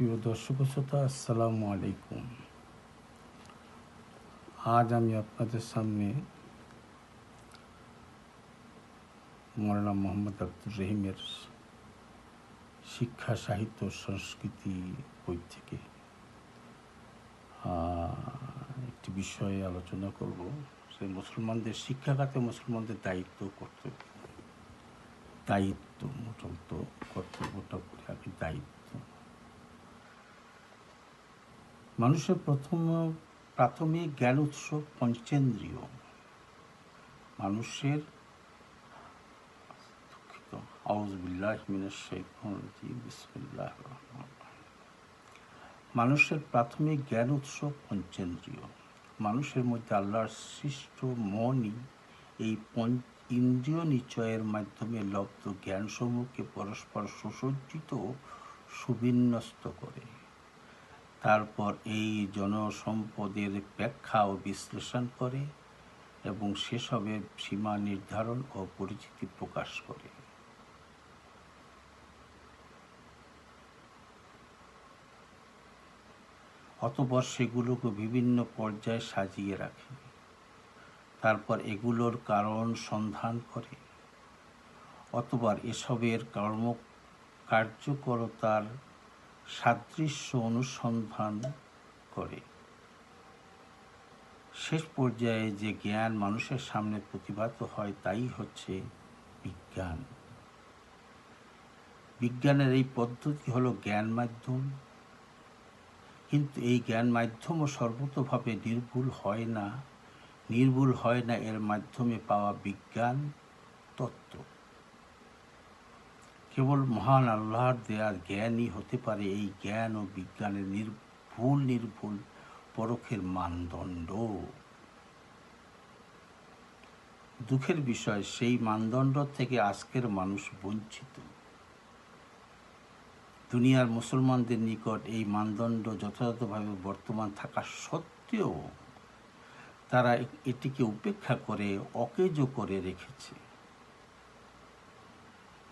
প্রিয় দর্শক শ্রোতা, আসসালামু আলাইকুম। আজ আমি আপনাদের সামনে মৌলানা মোহাম্মদ আব্দুর রহিমের শিক্ষা, সাহিত্য সংস্কৃতি বই থেকে একটি বিষয়ে আলোচনা করব। সে মুসলমানদের শিক্ষাখাতে মুসলমানদের দায়িত্ব, কর্তব্য, দায়িত্ব, মোটামুটি কর্তব্যটা করে আগে দায়িত্ব মানুষের প্রথম, প্রাথমিক জ্ঞান উৎস পঞ্চেন্দ্রিয়। মানুষের দুঃখিত। মানুষের প্রাথমিক জ্ঞান উৎস পঞ্চেন্দ্রিয়। মানুষের মধ্যে আল্লাহর সৃষ্ট মনই এই ইন্দ্রিয় নিচয়ের মাধ্যমে লব্ধ জ্ঞানসমূহকে পরস্পর সুসজ্জিত সুবিন্যস্ত করে। তারপর এই জনসম্পদের ব্যাখ্যা ও বিশ্লেষণ করে এবং সেসবের সীমা নির্ধারণ ও পরিচিতি প্রকাশ করে। অতপর সেগুলোকে বিভিন্ন পর্যায়ে সাজিয়ে রাখে। তারপর এগুলোর কারণ সন্ধান করে। অতবার এসবের কর্ম কার্যকরতার সাদৃশ্য অনুসন্ধান করে। শেষ পর্যায়ে যে জ্ঞান মানুষের সামনে প্রতিভাত হয়, তাই হচ্ছে বিজ্ঞান। বিজ্ঞানের এই পদ্ধতি হলো জ্ঞান মাধ্যম। কিন্তু এই জ্ঞান মাধ্যমও সর্বতভাবে নির্ভুল হয় না। নির্ভুল হয় না এর মাধ্যমে পাওয়া বিজ্ঞান তত্ত্ব। কেবল মহান আল্লাহর দেয়ার জ্ঞানই হতে পারে এই জ্ঞান ও বিজ্ঞানের নির্ভুল নির্ভুল পরখের মানদণ্ড। দুঃখের বিষয়, সেই মানদণ্ড থেকে আজকের মানুষ বঞ্চিত। দুনিয়ার মুসলমানদের নিকট এই মানদণ্ড যথাযথভাবে বর্তমান থাকা সত্ত্বেও তারা এটিকে উপেক্ষা করে, অকেজো করে রেখেছে।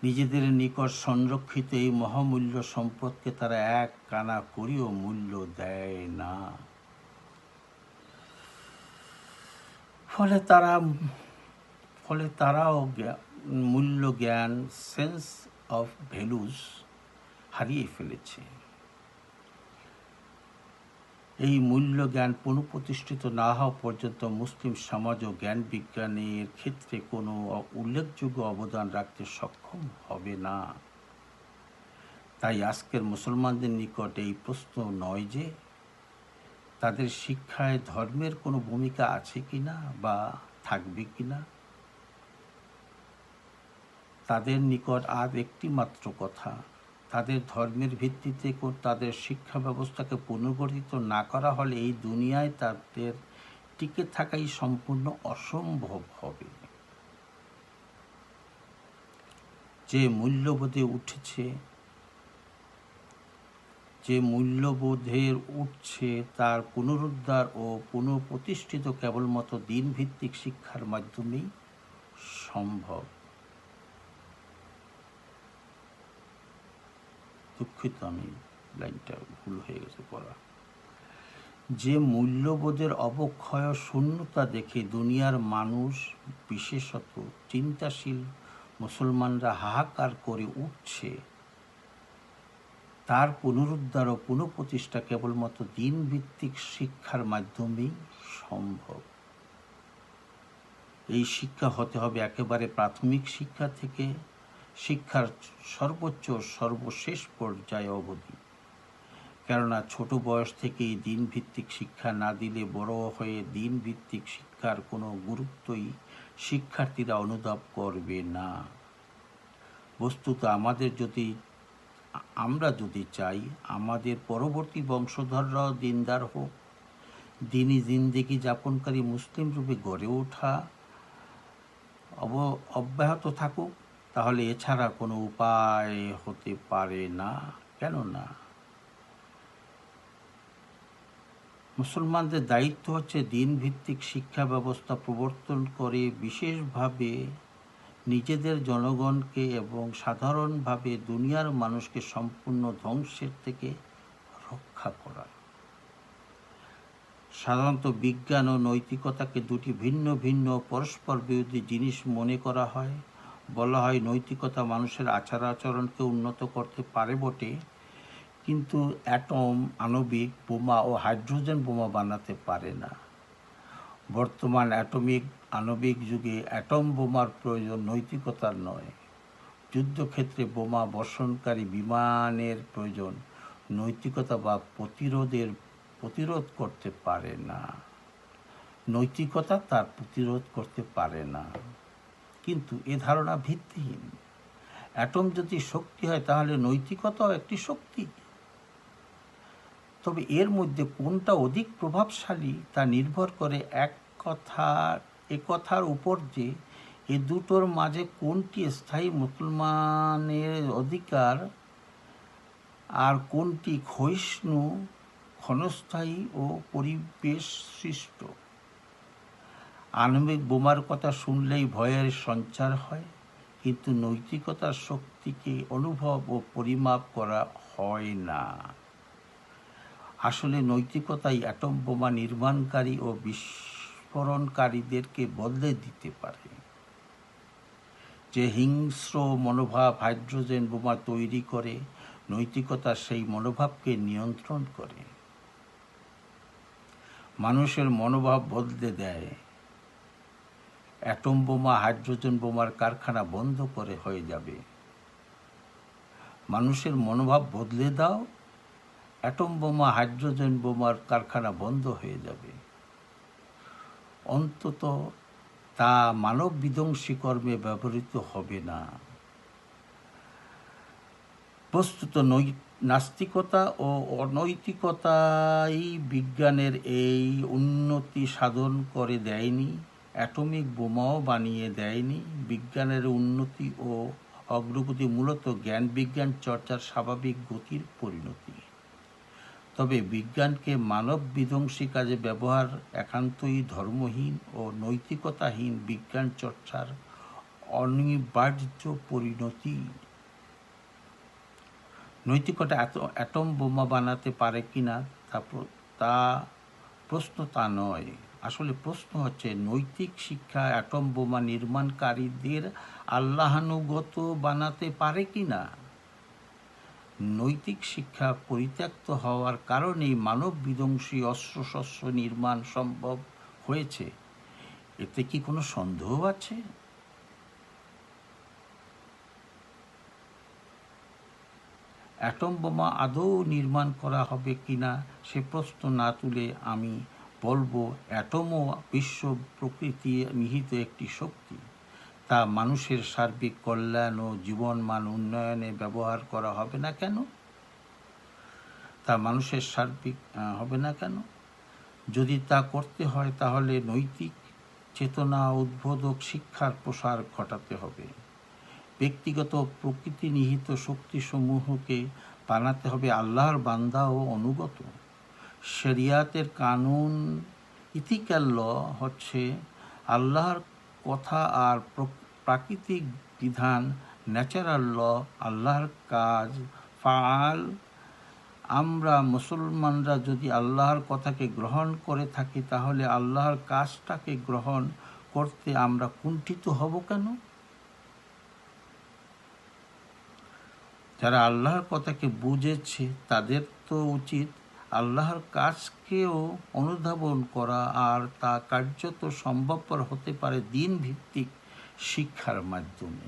নিজেদের নিকট সংরক্ষিত এই মহামূল্য সম্পদকে তারা এক কানা করিও মূল্য দেয় না। ফলে তারা, ফলে তারাও মূল্য জ্ঞান সেন্স অফ ভ্যালুস হারিয়ে ফেলেছে। এই মূল্য জ্ঞান পুনঃপ্রতিষ্ঠিত না হওয়া পর্যন্ত মুসলিম সমাজ ও জ্ঞান বিজ্ঞানের ক্ষেত্রে কোনো উল্লেখযোগ্য অবদান রাখতে সক্ষম হবে না। তাই আজকের মুসলমানদের নিকট এই প্রশ্ন নয় যে, তাদের শিক্ষায় ধর্মের কোনো ভূমিকা আছে কি না বা থাকবে কি না তাদের নিকট আর একটি মাত্র কথা তাদের ধর্মের ভিত্তিতে তাদের শিক্ষা ব্যবস্থাকে পুনর্গঠিত না করা হলে এই দুনিয়ায় তাদের টিকে থাকাই সম্পূর্ণ অসম্ভব হবে। যে মূল্যবোধে উঠেছে, যে মূল্যবোধের উঠছে তার পুনরুদ্ধার ও পুনঃপ্রতিষ্ঠিত কেবলমাত্র দিনভিত্তিক শিক্ষার মাধ্যমেই সম্ভব। দুঃখিত, আমি লাইনটা ভুল হয়ে গেছে পড়া। যে মূল্যবোধের অবক্ষয় শূন্যতা দেখে দুনিয়ার মানুষ, বিশেষত চিন্তাশীল মুসলমানরা হাহাকার করে উঠছে, তার পুনরুদ্ধার ও পুনঃপ্রতিষ্ঠা কেবলমাত্র দিনভিত্তিক শিক্ষার মাধ্যমেই সম্ভব। এই শিক্ষা হতে হবে একেবারে প্রাথমিক শিক্ষা থেকে শিক্ষার সর্বোচ্চ সর্বশেষ পর্যায়ে অবধি। কেননা ছোট বয়স থেকেই দিনভিত্তিক শিক্ষা না দিলে বড় হয়ে দিনভিত্তিক শিক্ষার কোনো গুরুত্বই শিক্ষার্থীরা অনুধাব করবে না। বস্তুত আমাদের যদি, আমরা যদি চাই, আমাদের পরবর্তী বংশধররাও দিনদার হোক। দিনই জিন্দেগি যাপনকারী মুসলিম রূপে গড়ে ওঠা, অব, অব্যাহত থাকুক। তাহলে এছাড়া কোনো উপায় হতে পারে না? কেন না? মুসলমানদের দায়িত্ব হচ্ছে দিনভিত্তিক শিক্ষা ব্যবস্থা প্রবর্তন করে বিশেষভাবে নিজেদের জনগণকে এবং সাধারণভাবে দুনিয়ার মানুষকে সম্পূর্ণ ধ্বংসের থেকে রক্ষা করা। সাধারণত বিজ্ঞান ও নৈতিকতাকে দুটি ভিন্ন ভিন্ন পরস্পর বিরোধী জিনিস মনে করা হয়। বলা হয় নৈতিকতা মানুষের আচার আচরণকে উন্নত করতে পারে বটে, কিন্তু অ্যাটম, আণবিক বোমা ও হাইড্রোজেন বোমা বানাতে পারে না। বর্তমান অ্যাটমিক, আণবিক যুগে অ্যাটম বোমার প্রয়োজন নৈতিকতার নয়। যুদ্ধক্ষেত্রে বোমা বর্ষণকারী বিমানের প্রয়োজন নৈতিকতা বা প্রতিরোধের, প্রতিরোধ করতে পারে না। নৈতিকতা তার প্রতিরোধ করতে পারে না। কিন্তু এ ধারণা ভিত্তিহীন। অ্যাটম যদি শক্তি হয়, তাহলে নৈতিকতাও একটি শক্তি। তবে এর মধ্যে কোনটা অধিক প্রভাবশালী, তা নির্ভর করে এক কথার উপর যে এ দুটোর মাঝে কোনটি স্থায়ী মুসলমানের অধিকার আর কোনটি ক্ষয়িষ্ণু, ক্ষণস্থায়ী ও পরিবেশ সৃষ্ট আণবিক বোমার কথা শুনলেই ভয়ের সঞ্চার হয়, কিন্তু নৈতিকতার শক্তিকে অনুভব ও পরিমাপ করা হয় না। আসলে নৈতিকতাই অ্যাটম বোমা নির্মাণকারী ও বিস্ফোরণকারীদেরকে বদলে দিতে পারে। যে হিংস্র মনোভাব হাইড্রোজেন বোমা তৈরি করে, নৈতিকতা সেই মনোভাবকে নিয়ন্ত্রণ করে। মানুষের মনোভাব বদলে দেয়। অ্যাটম বোমা, হাইড্রোজেন বোমার কারখানা বন্ধ করে হয়ে যাবে। মানুষের মনোভাব বদলে দাও, অ্যাটম বোমা, হাইড্রোজেন বোমার কারখানা বন্ধ হয়ে যাবে। অন্তত তা মানব বিধ্বংসী কর্মে ব্যবহৃত হবে না। বস্তুত নৈ নাস্তিকতা ও অনৈতিকতাই বিজ্ঞানের এই উন্নতি সাধন করে দেয়নি। অ্যাটমিক বোমাও বানিয়ে দেয়নি। বিজ্ঞানের উন্নতি ও অগ্রগতি মূলত জ্ঞান বিজ্ঞান চর্চার স্বাভাবিক গতির পরিণতি। তবে বিজ্ঞানকে মানব বিধ্বংসী কাজে ব্যবহার একান্তই ধর্মহীন ও নৈতিকতাহীন বিজ্ঞান চর্চার অনিবার্য পরিণতি। নৈতিকতা এত, অ্যাটম বোমা বানাতে পারে কি না তা তা প্রশ্ন তা নয়। আসলে প্রশ্ন হচ্ছে, নৈতিক শিক্ষা অ্যাটম বোমা নির্মাণকারীদের আল্লাহানুগত বানাতে পারে কি না? নৈতিক শিক্ষা পরিত্যক্ত হওয়ার কারণেই মানব বিধ্বংসী অস্ত্রশস্ত্র নির্মাণ সম্ভব হয়েছে। এতে কি কোনো সন্দেহ আছে? অ্যাটম বোমা আদৌ নির্মাণ করা হবে কিনা সে প্রশ্ন না তুলে আমি বলব অ্যাটমও বিশ্ব প্রকৃতি নিহিত একটি শক্তি। তা মানুষের সার্বিক কল্যাণ ও জীবনমান উন্নয়নে ব্যবহার করা হবে না কেন? তা মানুষের সার্বিক হবে না কেন? যদি তা করতে হয়, তাহলে নৈতিক চেতনা উদ্বোধক শিক্ষার প্রসার ঘটাতে হবে। ব্যক্তিগত প্রকৃতি নিহিত শক্তিসমূহকে বানাতে হবে আল্লাহর বান্দা ও অনুগত। শরিয়াতের কানুন ইথিক্যাল ল হচ্ছে আল্লাহর কথা আর প্রাকৃতিক বিধান, ন্যাচারাল ল, আল্লাহর কাজ। ফাল আমরা মুসলমানরা যদি আল্লাহর কথাকে গ্রহণ করে থাকি, তাহলে আল্লাহর কাজটাকে গ্রহণ করতে আমরা কুণ্ঠিত হব কেন? যারা আল্লাহর কথাকে বুঝেছে, তাদের তো উচিত আল্লাহর কাজকেও অনুধাবন করা আর তা কার্যত সম্ভবপর হতে পারে দিন ভিত্তিক শিক্ষার মাধ্যমে।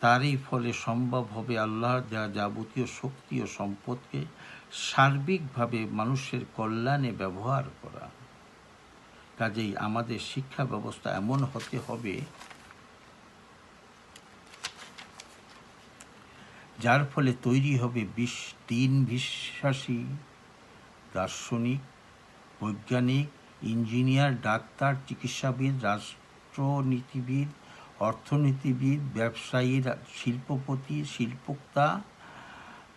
তারই ফলে সম্ভব হবে আল্লাহর যা যাবতীয় শক্তি ও সম্পদকে সার্বিকভাবে মানুষের কল্যাণে ব্যবহার করা। কাজেই আমাদের শিক্ষা ব্যবস্থা এমন হতে হবে যার ফলে তৈরি হবে বিশ, তিন বিশ্বাসী, দার্শনিক, বৈজ্ঞানিক, ইঞ্জিনিয়ার, ডাক্তার, চিকিৎসাবিদ, রাষ্ট্রনীতিবিদ, অর্থনীতিবিদ, ব্যবসায়ী শিল্পপতি, শিল্পোক্তা,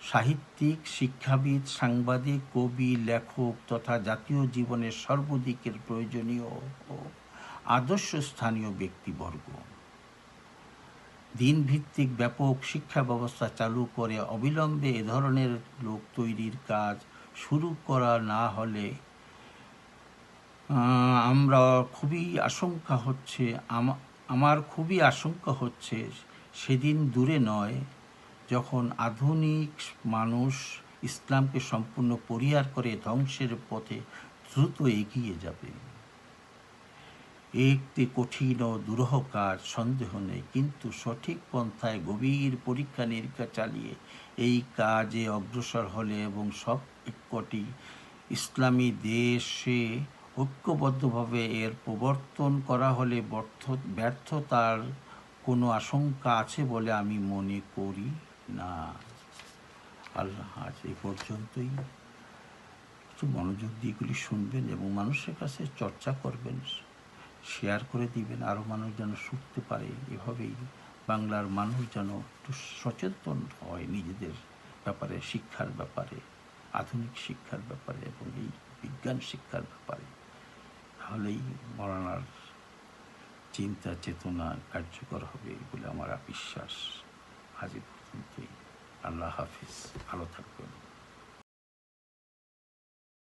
সাহিত্যিক, শিক্ষাবিদ, সাংবাদিক, কবি, লেখক তথা জাতীয় জীবনের সর্বদিকের প্রয়োজনীয় ও আদর্শ স্থানীয় ব্যক্তিবর্গ। দিনভিত্তিক ব্যাপক শিক্ষা ব্যবস্থা চালু করে অবিলম্বে এ ধরনের লোক তৈরির কাজ শুরু করা না হলে আমরা খুবই আশঙ্কা হচ্ছে আমার খুবই আশঙ্কা হচ্ছে সেদিন দূরে নয়, যখন আধুনিক মানুষ ইসলামকে সম্পূর্ণ পরিহার করে ধ্বংসের পথে দ্রুত এগিয়ে যাবে। একটি কঠিন ও দুরূহ কাজ সন্দেহ নেই, কিন্তু সঠিক পন্থায় গভীর পরীক্ষা নিরীক্ষা চালিয়ে এই কাজে অগ্রসর হলে এবং সব কটি ইসলামী দেশে ঐক্যবদ্ধভাবে এর প্রবর্তন করা হলে ব্যর্থ, ব্যর্থতার কোনো আশঙ্কা আছে বলে আমি মনে করি না। আল্লাহ আজ এ পর্যন্তই। একটু মনোযোগ দিয়ে এগুলি শুনবেন এবং মানুষের কাছে চর্চা করবেন। শেয়ার করে দিবেন আরও মানুষ যেন শুনতে পারে। এভাবেই বাংলার মানুষ যেন একটু সচেতন হয় নিজেদের ব্যাপারে, শিক্ষার ব্যাপারে, আধুনিক শিক্ষার ব্যাপারে এবং এই বিজ্ঞান শিক্ষার ব্যাপারে। তাহলেই মরানার চিন্তা, চেতনা কার্যকর হবে বলে আমার বিশ্বাস। আজ পর্যন্তই। আল্লাহ হাফিজ। ভালো থাকবেন।